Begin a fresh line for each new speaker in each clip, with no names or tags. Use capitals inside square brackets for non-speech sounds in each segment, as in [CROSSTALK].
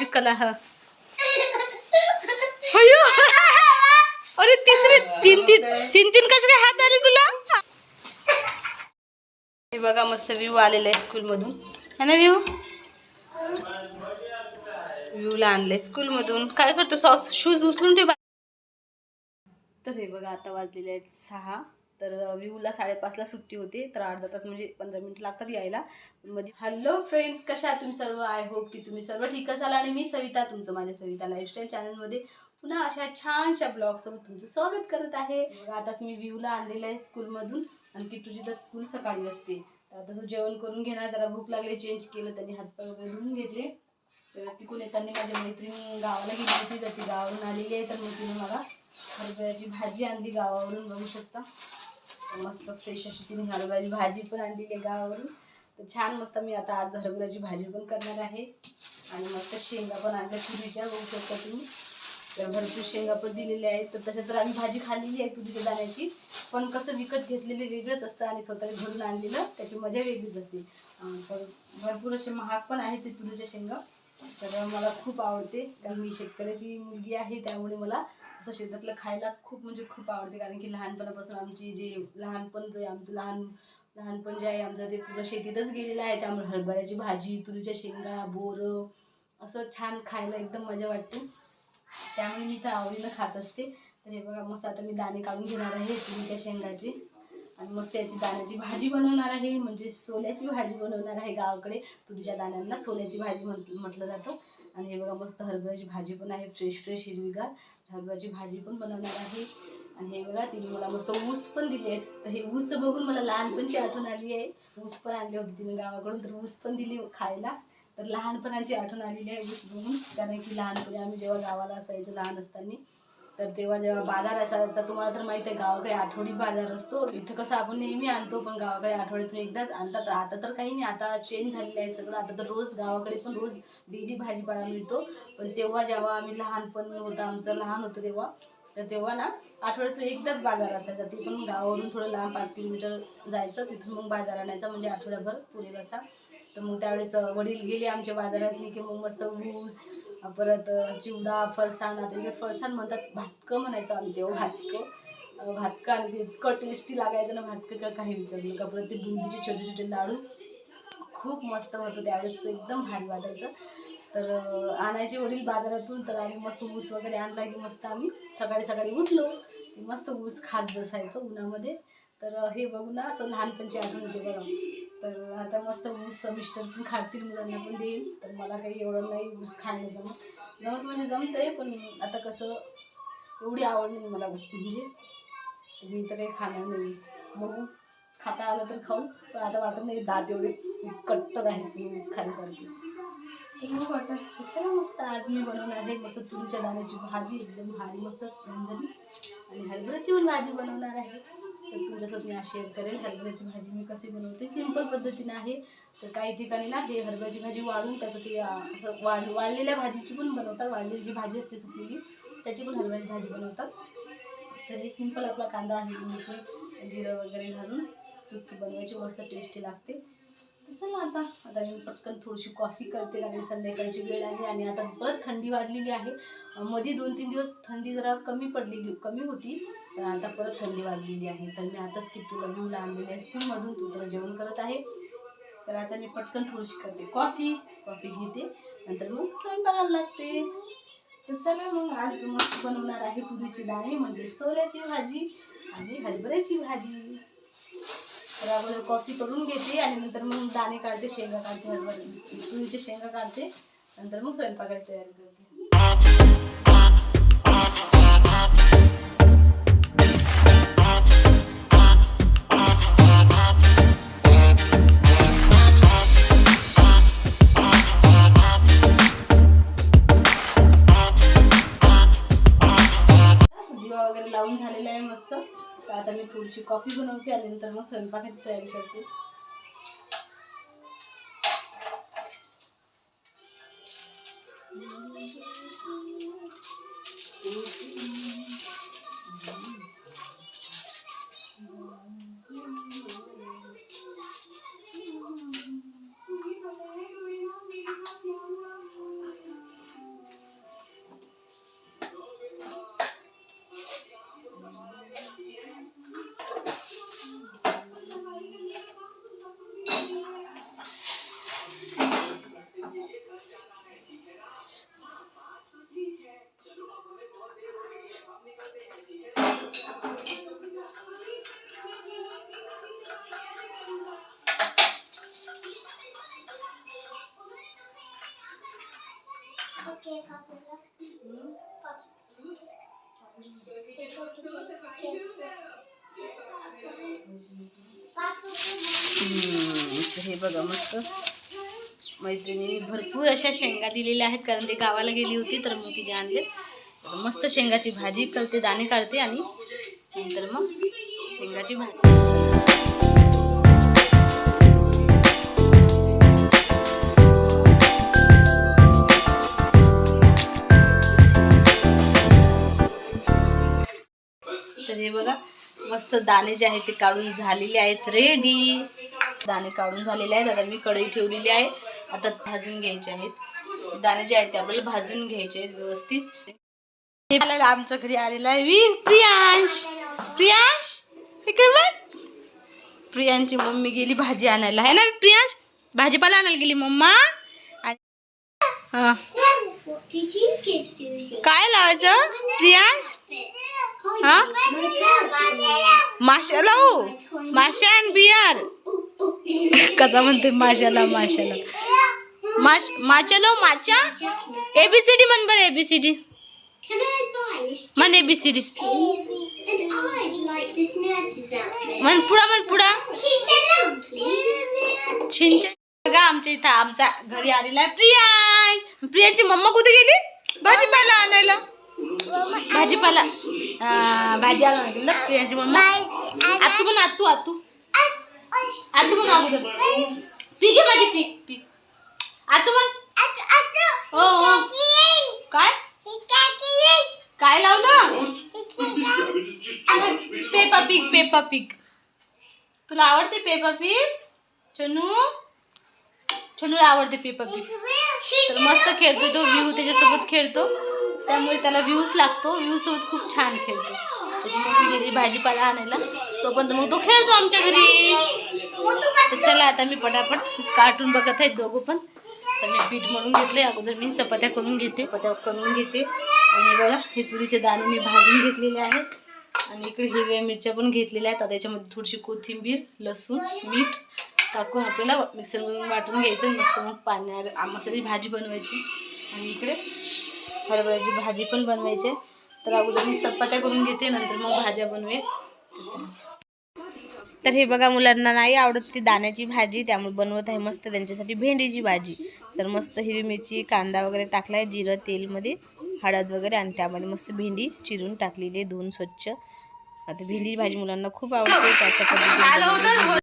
कशी कला हा. [LAUGHS] अय्यो. अरे तिसरे तीन तीन तीन तीन कसे काय हात आले तुला? हे बघा मस्त व्ह्यू आलेला आहे स्कूलमधून है ना व्ह्यू व्ह्यूला आणलंय स्कूलमधून काय करतो सॉस शूज उचलून ठेव तर हे बघा आता वाजलेले आहेत सहा. तर व्ह्यूला साडेपाचला सुट्टी होते तर अर्धा तास म्हणजे पंधरा मिनिट लागतात यायला. मध्ये हॅलो फ्रेंड्स कशा तुम्ही सर्व? आय होप की तुम्ही सर्व ठीक असाल. आणि मी सविता तुमचं माझ्या सविता लाईफस्टाईल चॅनलमध्ये पुन्हा अशा छानशा ब्लॉगसोबत तुमचं स्वागत करत आहे. आताच मी व्ह्यूला आणलेलं आहे स्कूलमधून. आणि की तुझी तर स्कूल सकाळी असते. तर आता तू जेवण करून घेणार त्याला भूक लागली चेंज केलं त्यांनी हातपाय वगैरे धुवून घेतले. तर तिकडून येताना माझ्या मैत्रीण गावाला गेली होती तर ती गावावरून आलेली आहे. तर मग तिने मला हरभऱ्याची भाजी आणली गावावरून बघू शकता. मस्त फ्रेश अशी तिने हरभऱ्याची भाजी पण आणलेली आहे गावावरून. तर छान मस्त मी आता आज हरभऱ्याची भाजी पण करणार आहे. आणि मस्त शेंगा पण आणल्या तुरीच्या बघू शकता तुम्ही. तर भरपूर शेंगा पण दिलेल्या आहेत. तर तशा तर आम्ही भाजी खाल्लेली आहे तुरीच्या दाण्याची. पण कसं विकत घेतलेले वेगळंच असतं आणि स्वतः घरून आणलेलं त्याची मजा वेगळीच असते. तर भरपूर असे महाग पण आहेत ते तुरीच्या शेंगा. तर मला खूप आवडते. कारण मी शेतकऱ्याची मुलगी आहे त्यामुळे मला असं शेतातलं खायला खूप म्हणजे खूप आवडते कारण की लहानपणापासून आमची जे लहानपण जे आमचं लहान लहानपण जे आहे आमचं ते पूर्ण शेतीतच गेलेलं आहे. त्यामुळे हरभऱ्याची भाजी तुरीच्या शेंगा बोरं असं छान खायला एकदम मजा वाटते. त्यामुळे मी तर आवडीनं खात असते. तर हे बघा मस्त आता मी दाणे काढून घेणार आहे तुरीच्या शेंगाचे. आणि मस्त याची दाण्याची भाजी बनवणार आहे. म्हणजे सोल्याची भाजी बनवणार आहे गावाकडे. तुरीच्या दाण्यांना सोल्याची भाजी म्हटलं जातं. आणि हे बघा मस्त हरभऱ्याची भाजी पण आहे फ्रेश फ्रेश हिरवीगार. हरभऱ्याची भाजी पण बनवणार आहे. आणि हे बघा तिने मला मस्त ऊस पण दिले आहेत. तर हे ऊस बघून मला लहानपणची आठवण आली आहे. ऊस पण आणले होते तिने गावाकडून तर ऊस पण दिली खायला. तर लहानपणाची आठवण आलेली आहे ऊस बघून. कारण की लहानपणी आम्ही जेव्हा गावाला असायचो लहान असताना तर तेव्हा जेव्हा बाजार असायचा तुम्हाला तर माहिती आहे गावाकडे आठवडी बाजार असतो. इथं कसं आपण नेहमी आणतो पण गावाकडे आठवड्यातून एकदाच आणतात. आता तर काही नाही आता चेंज झालेलं आहे सगळं. आता तर रोज गावाकडे पण रोज डेली भाजीपाला मिळतो. पण तेव्हा जेव्हा आम्ही लहानपण होतं आमचं लहान होतं तेव्हा तर तेव्हा ना आठवड्यातून एकदाच बाजार असायचा. ते पण गावावरून थोडं लांब पाच किलोमीटर जायचं. तिथून मग बाजार आणायचा म्हणजे आठवड्याभर पुरेल असा. तर मग त्यावेळेस वडील गेले आमच्या बाजारात की मग मस्त ऊस परत चिवडा फरसाण आता इकडे फरसाण म्हणतात भातकं म्हणायचं आम्ही तेव्हा भातकं. भातकं आणि ते इतकं टेस्टी लागायचं ना भातकं का काही विचारलं का परत ते बुंदीचे छोटे छोटे लाडू खूप मस्त होतं त्यावेळेस एकदम भारी वाटायचं. तर आणायचे वडील बाजारातून तर आम्ही मस्त ऊस वगैरे आणला की मस्त आम्ही सकाळी सकाळी उठलो मस्त ऊस खात बसायचं उन्हामध्ये. तर हे बघू ना असं लहानपणची आठवण होते बघा. तर आता मस्त ऊस मिस्टर पण खातील मुलांना पण देईल. तर मला काही एवढं नाही ऊस खायला जमत. जमत म्हणजे जमतंय पण आता कसं एवढी आवड नाही मला ऊस म्हणजे. मी तर काही खाणार नाही ऊस. बघू. खाता आलं तर खाऊ पण आता वाटत नाही दात एवढे कट्टर आहेत मी ऊस खाण्यासारखे. मग आता चला मस्त आज मी बनवणार आहे मस्त तुरीच्या दाण्याची भाजी. एकदम भारी मस्त झणझणी आणि हरभऱ्याची पण भाजी बनवणार आहे. तर तुमच्यासोबत मी आज शेअर करेल. हरभऱ्याची भाजी मी कशी बनवते? सिंपल पद्धतीने आहे. तर काही ठिकाणी ना हे हरभऱ्याची भाजी वाळून त्याचं ते असं वाढ वाळलेल्या भाजीची पण बनवतात. वाळलेली जी भाजी असते सुकलेली त्याची पण हरभऱ्याची भाजी बनवतात. तर हे सिंपल आपला कांदा आहे मिरची जिरं वगैरे घालून सुकी बनवायची. मस्त टेस्टी लागते. तर चला आता आता मी पटकन थोडीशी कॉफी करते. कारण संध्याकाळची वेळ आहे आणि आता परत थंडी वाढलेली आहे. मध्ये दोन तीन दिवस थंडी जरा कमी पडलेली कमी होती. पण आता परत थंडी वाढलेली आहे. तर मी आताच किट्टूला व्ह्यूला आणलेली आहे स्कूलमधून तू तर जेवण करत आहे. तर आता मी पटकन थोडीशी करते. कॉफी कॉफी घेते. नंतर मग स्वयंपाकाला लागते. तर चला मग आज मस्त बनवणार आहे तुरीची दाणे म्हणजे सोल्याची भाजी आणि हरभऱ्याची भाजी. तर अगोदर कॉफी करून घेते आणि नंतर मग दाणे काढते शेंगा काढते हरभरे तुरीचे शेंगा काढते. नंतर मग स्वयंपाकाची तयारी करते. मस्त तर आता मी थोडीशी कॉफी बनवते आणि नंतर मग स्वयंपाकाची तयारी करते Mm-hmm. हे बघा मस्त. मैत्रिणीने भरपूर अशा शेंगा दिलेल्या आहेत कारण ते गावाला गेली होती तर मग तिने आणले मस्त शेंगाची भाजी करते दाणे काढते आणि नंतर मग शेंगाची भाजी हे बघा मस्त दाणे जे आहेत ते काढून झालेले आहेत रेडी दाणे काढून झालेले आहेत. आता मी कढई ठेवलेली आहे. आता भाजून घ्यायचे आहेत. दाणे जे आहेत ते आपल्याला भाजून घ्यायचे आहेत व्यवस्थित. हे आपल्याला आमच्या घरी आलेला आहे वी प्रियांश. प्रियांश इकडे बघ. प्रियांची मम्मी गेली भाजी आणायला. आहे ना प्रियांश? भाजीपाला आणायला गेली मम्मा. काय लावायचं? प्रियांश? हा? माशा लावू माशा अँड बियर. कसा म्हणते माशाला माशाला? माश माचा लावू माचा एबीसीडी म्हण बरं एबीसीडी म्हण एबीसीडी म्हण पुढा म्हण पुढा. छिंचन बघा आमच्या इथं आमचा घरी आलेला प्रिया. प्रियाची मम्मा कुठे गेली? भाजीपाला आणायला. भाजीपाला. Ah, भाजी आला गेली ना प्रियांची आतू म्हण आतू आतू. आतू म्हण अगोदर. पीक आहे माझी पीक पीक. आतू म्हण. हो हो. काय? काय लावलं? Peppa Pig Peppa Pig. तुला आवडते पेपा पिक? चनू? चनूला आवडते पेपा पिक. तर मस्त खेळतो तो व्ह्यू त्याच्यासोबत खेळतो. त्यामुळे त्याला व्ह्यूज लागतो. व्ह्यूजसोबत खूप छान खेळतो. त्याची मम्मी गेली भाजीपाला आणायला तोपर्यंत मग तो खेळतो आमच्या घरी. तर चला आता मी पटापट कार्टून बघत आहेत दोघं पण. तर मी पीठ म्हणून घेतले अगोदर मी चपात्या करून घेते. चपात्या करून घेते. आणि बघा हे तुरीचे दाणे मी भाजून घेतलेले आहेत. आणि इकडे हिरव्या मिरच्या पण घेतलेल्या आहेत. आता त्याच्यामध्ये थोडीशी कोथिंबीर लसूण मीठ टाकून आपल्याला मिक्सरमधून वाटून घ्यायचं. मस्त मग पाण्या मसाल्याची भाजी बनवायची. आणि इकडे हरभऱ्याची भाजी पण बनवायची. तर अगोदर मी चपात्या करून घेते नंतर मग भाज्या बनवेल तर हे बघा मुलांना नाही आवडत ती दाण्याची भाजी त्यामुळे बनवत आहे मस्त त्यांच्यासाठी भेंडीची भाजी. तर मस्त हिरवी मिरची कांदा वगैरे टाकला आहे जिरं तेलमध्ये हळद वगैरे आणि त्यामध्ये मस्त भेंडी चिरून टाकलेली आहे धुवून स्वच्छ. आता भेंडीची भाजी मुलांना खूप आवडते त्याच्या पद्धतीने.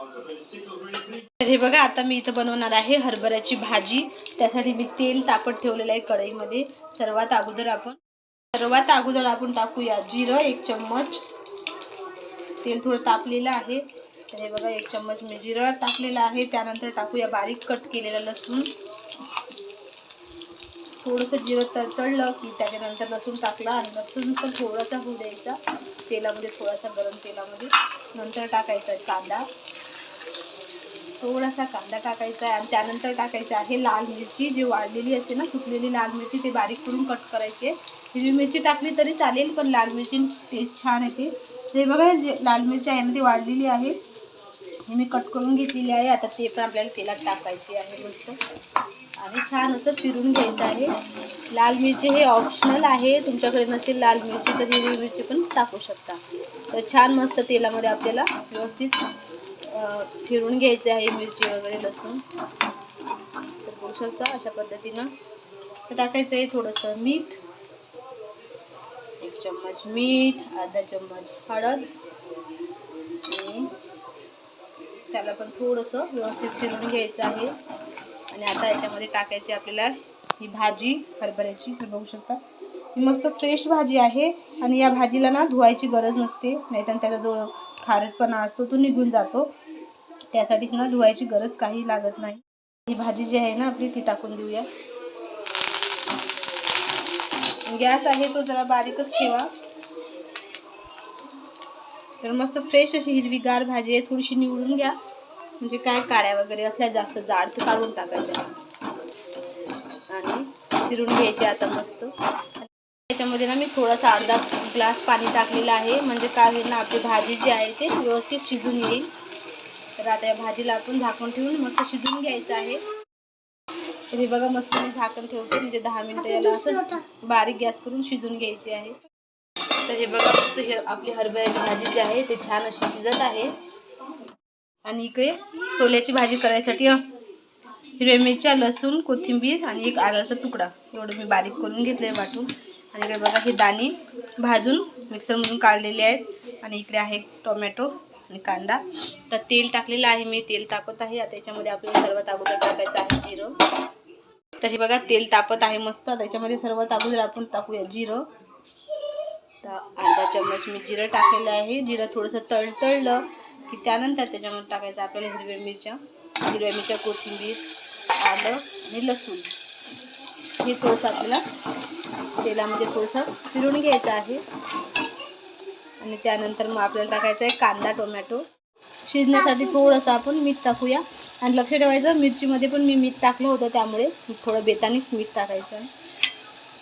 तर हे बघा आता मी इथं बनवणार आहे हरभऱ्याची भाजी. त्यासाठी मी तेल तापत ठेवलेलं आहे कढईमध्ये. सर्वात अगोदर आपण सर्वात अगोदर आपण टाकूया जिरं एक चम्मच. तेल थोडं तापलेलं आहे. तर हे बघा एक चम्मच मी जिरं टाकलेलं आहे. त्यानंतर टाकूया बारीक कट केलेलं लसूण. थोडंसं जिरं तळतळलं की त्याच्यानंतर लसूण टाकला आणि लसूण पण थोडासा होऊ द्यायचा. तेलामध्ये थोडासा गरम तेलामध्ये. नंतर टाकायचा आहे कांदा. थोडासा कांदा टाकायचा आहे आणि त्यानंतर टाकायचं आहे लाल मिरची. जी वाढलेली असते ना सुकलेली लाल मिरची ते बारीक करून कट करायची. आहे हिरवी मिरची टाकली तरी चालेल पण लाल मिरची टेस्ट छान येते. ते बघा जे लाल मिरची आहे ना ती वाढलेली आहे. मी कट करून घेतलेली आहे. आता ते पण आपल्याला तेलात टाकायची आहे मस्त आणि छान असं फिरून घ्यायचं आहे. लाल मिरची हे ऑप्शनल आहे. तुमच्याकडे नसेल लाल मिरची तर हिरवी मिरची पण टाकू शकता. तर छान मस्त तेलामध्ये आपल्याला व्यवस्थित फिरून घ्यायचे आहे मिरची वगैरे लसूण. तर बघू शकता अशा पद्धतीनं. तर टाकायचं आहे थोडंसं मीठ. एक चम्मच मीठ अर्धा चम्मच हळद. आणि त्याला पण थोडंसं व्यवस्थित फिरून घ्यायचं आहे. आणि आता याच्यामध्ये टाकायची आपल्याला ही भाजी हरभऱ्याची तर बघू शकता. ही मस्त फ्रेश भाजी आहे आणि या भाजीला ना धुवायची गरज नसते नाहीतर त्याचा जो खारटपणा असतो तो निघून जातो. त्यासाठीच ना धुवायची गरज काही लागत नाही. ही भाजी जी आहे ना आपली ती टाकून देऊया. गॅस आहे तो जरा बारीकच ठेवा. तर मस्त फ्रेश अशी हिरवीगार भाजी आहे थोडीशी निवडून घ्या. म्हणजे काय काड्या वगैरे असल्या जास्त जाड तर काढून टाकायच्या आणि फिरून घ्यायचे आता मस्त. त्याच्यामध्ये ना मी थोडासा अर्धा ग्लास पाणी टाकलेलं आहे. म्हणजे काय होईल ना आपली भाजी जी आहे ते व्यवस्थित शिजून येईल. तर आता या भाजीला आपण झाकून ठेवून मस्त शिजून घ्यायचं आहे. तर हे बघा मस्त मी झाकण ठेवते. म्हणजे दहा मिनटं याला असं बारीक गॅस करून शिजून घ्यायची आहे. तर हे बघा मस्त हे आपली हरभऱ्याची भाजी जी आहे ते छान अशी शिजत आहे. आणि इकडे सोल्याची भाजी करायसाठी हिरव्या मिरच्या लसूण कोथिंबीर आणि एक आल्याचा तुकडा. एवढं मी बारीक करून घेतलं आहे वाटून. आणि इकडे बघा हे दाणे भाजून मिक्सरमधून काढलेले आहेत. आणि इकडे आहे टोमॅटो आणि कांदा. तर तेल टाकलेलं आहे मी. तेल तापत आहे. आता याच्यामध्ये आपल्याला सर्वात अगोदर टाकायचं आहे जिरं. तर हे बघा तेल तापत आहे मस्त. त्याच्यामध्ये सर्वात अगोदर आपण टाकूया जिरं. तर अर्धा चम्मच मी जिरं टाकलेलं आहे. जिरं थोडंसं तळतळलं. की त्यानंतर त्याच्यामध्ये टाकायचं आपल्याला हिरव्या मिरच्या हिरव्या मिरच्या कोथिंबीर आलं आणि लसूण. हे थोडंसं आपल्याला तेलामध्ये थोडंसं फिरून घ्यायचं आहे. आणि त्यानंतर मग आपल्याला टाकायचं आहे कांदा टोमॅटो. शिजण्यासाठी थोडंसं आपण मीठ टाकूया. आणि लक्ष ठेवायचं मिरचीमध्ये पण मी मीठ टाकलं होतं त्यामुळे थोडं बेतानीच मीठ टाकायचं.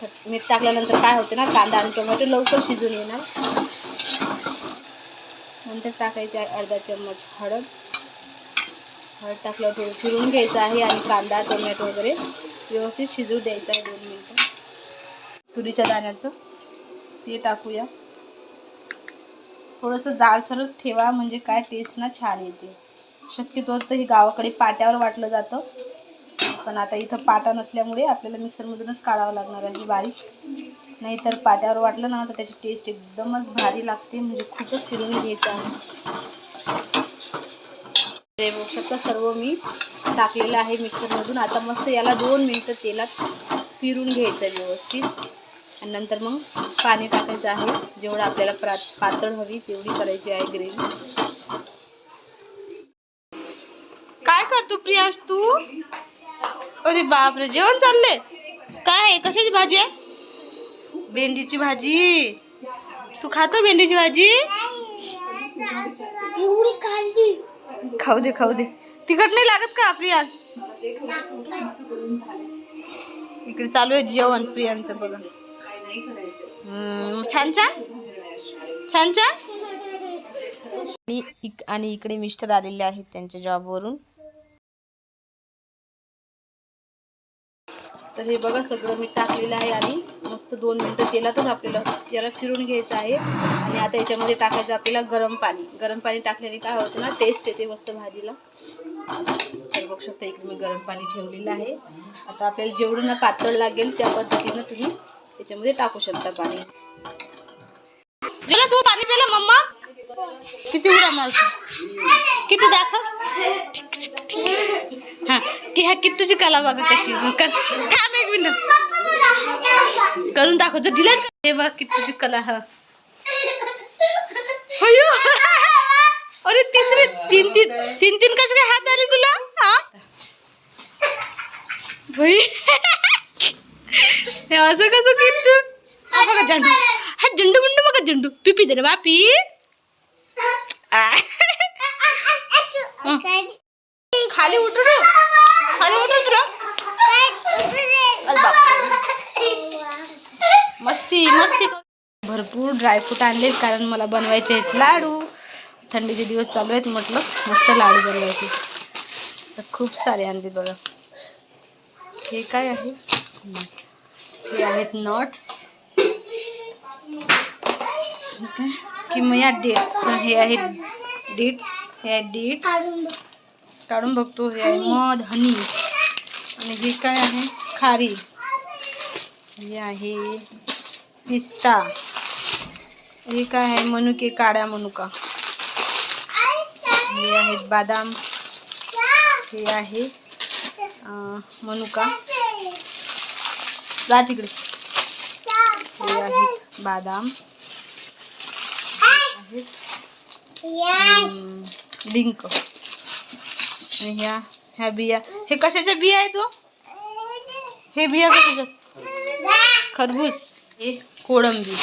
तर मीठ टाकल्यानंतर काय होतं ना कांदा आणि टोमॅटो लवकर शिजून येणार. नंतर टाकायचे आहे? अर्धा चम्मच हळद. हळद टाकल्यावर थोडं फिरून घ्यायचं आहे आणि कांदा टोमॅटो वगैरे व्यवस्थित शिजू द्यायचं आहे दोन मिनटं. तुरीच्या दाण्याचं ते टाकूया. थोडंसं जाडसरच ठेवा म्हणजे काय टेस्ट ना छान येते. शक्यतो तर हे गावाकडे पाट्यावर वाटलं जातं. पण आता इथं पाटा नसल्यामुळे आपल्याला मिक्सरमधूनच काढावं लागणार आहे बारीक. नाहीतर पाट्यावर वाटलं ना तर त्याची टेस्ट एकदमच भारी लागते. म्हणजे खूपच फिरून घ्यायचं आहे. बघू शकता सर्व मी टाकलेलं आहे मिक्सरमधून. आता मस्त याला दोन मिनटं तेलात फिरून घ्यायचं आहे व्यवस्थित. आणि नंतर मग पाणी टाकायचं आहे. जेवढं आपल्याला प्रा पातळ हवी तेवढी करायची आहे ग्रेव्ही. काय करतो प्रियाश तू? अरे बापरे जेवण चालले काय आहे? कशाची भाजी आहे? भेंडीची भाजी? तू खातो भेंडीची भाजी? खाऊ दे खाऊ दे. तिखट नाही लागत का प्रियांश इकडे चालू आहे जेवण प्रियांचं बघा. छान छान? छान छान? आणि इकडे मिस्टर आलेले आहेत त्यांच्या जॉबवरून तर हे बघा सगळं मी टाकलेलं आहे आणि मस्त दोन मिनटं तेलातच आपल्याला याला फिरून घ्यायचं आहे. आणि आता याच्यामध्ये टाकायचं आपल्याला गरम पाणी. गरम पाणी टाकल्याने काय होतं ना टेस्ट येते मस्त भाजीला. तर बघू शकता इकडे मी गरम पाणी ठेवलेलं आहे. आता आपल्याला जेवढं ना पातळ लागेल त्या पद्धतीनं तुम्ही याच्यामध्ये टाकू शकता पाणी जेला तू पाणी पिलं मम्मा किती उड्या मारतो? किती दाखव. हा की ह्या किट्टूची कला बघा कशी. थांब एक मिनिट. करून दाखव. जर दिलं हे बघ किट्टूची कला हा. अरे तिसरी तीन तीन तीन तीन कसे काय हात आले तुला? हा? भाई हे असं कसं किट्टू? बघा झेंडू. हा झेंडू मुंडू बघा झेंडू. पिपी दे रे बापी. खाली उठू खाली उठू तुला मस्ती मस्ती. भरपूर ड्रायफ्रूट आणले कारण मला बनवायचे आहेत लाडू. थंडीचे दिवस चालू आहेत म्हटलं मस्त लाडू बनवायचे. तर खूप सारे आणले बघा. हे काय आहे? हे आहेत नट्स ठीक आहे किमया डेट्स हे आहेत डेट्स हे आहेत डेट्स काढून बघतो हे आहे मध हनी. आणि हे काय आहे? खारी. हे आहे पिस्ता. हे काय आहे? मनुके काळ्या मनुका. हे आहेत बदाम. हे आहे मनुका. जा तिकडे. हे आहेत बादाम. आहेत डिंक आणि ह्या ह्या बिया. हे कशाच्या बिया आहेत हो हे बिया कशाच्या? खरबूज. हे कोळंबी.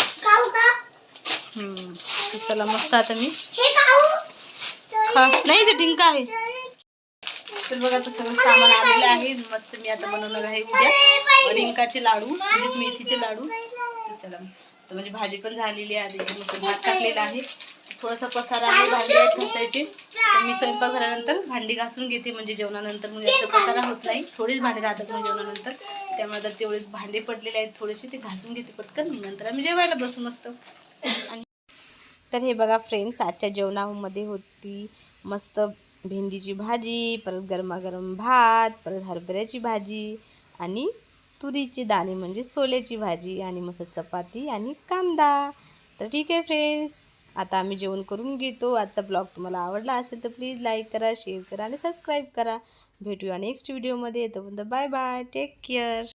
तर चला मस्त आता मी खा. नाही ते डिंक आहे. तर बघा आता सगळं सामान आलेलं आहे. मस्त मी आता बनवणार आहे उद्या. डिंकाचे लाडू म्हणजेच मेथीचे लाडू. तर चला. तर म्हणजे भाजी पण झालेली आहे मस्त भात टाकलेला आहे. थोडासा पसारा आहे भांडी आहेत घासायची. तर मी स्वयंपाक झाल्यानंतर भांडी घासून घेते म्हणजे जेवणानंतर म्हणजे असं पसारा होत नाही. थोडीच भांडी राहतात म्हणजे जेवणानंतर. त्यामुळे तर तेवढेच भांडे पडलेले आहेत थोडेसे ते घासून घेते पटकन. मग नंतर आम्ही जेवायला बसू मस्त. आणि तर हे बघा फ्रेंड्स आजच्या जेवणामध्ये होती मस्त भेंडीची भाजी परत गरमागरम भात परत हरभऱ्याची भाजी आणि तुरीची दाणे म्हणजे सोल्याची भाजी आणि मस्त चपाती आणि कांदा. तर ठीक आहे फ्रेंड्स आता आम्ही जेवण करून घेतो. आजचा ब्लॉग तुम्हाला आवडला असेल तर प्लीज लाईक करा शेअर करा आणि सबस्क्राईब करा. भेटूया नेक्स्ट व्हिडिओमध्ये येतोपर्यंत बाय बाय टेक केअर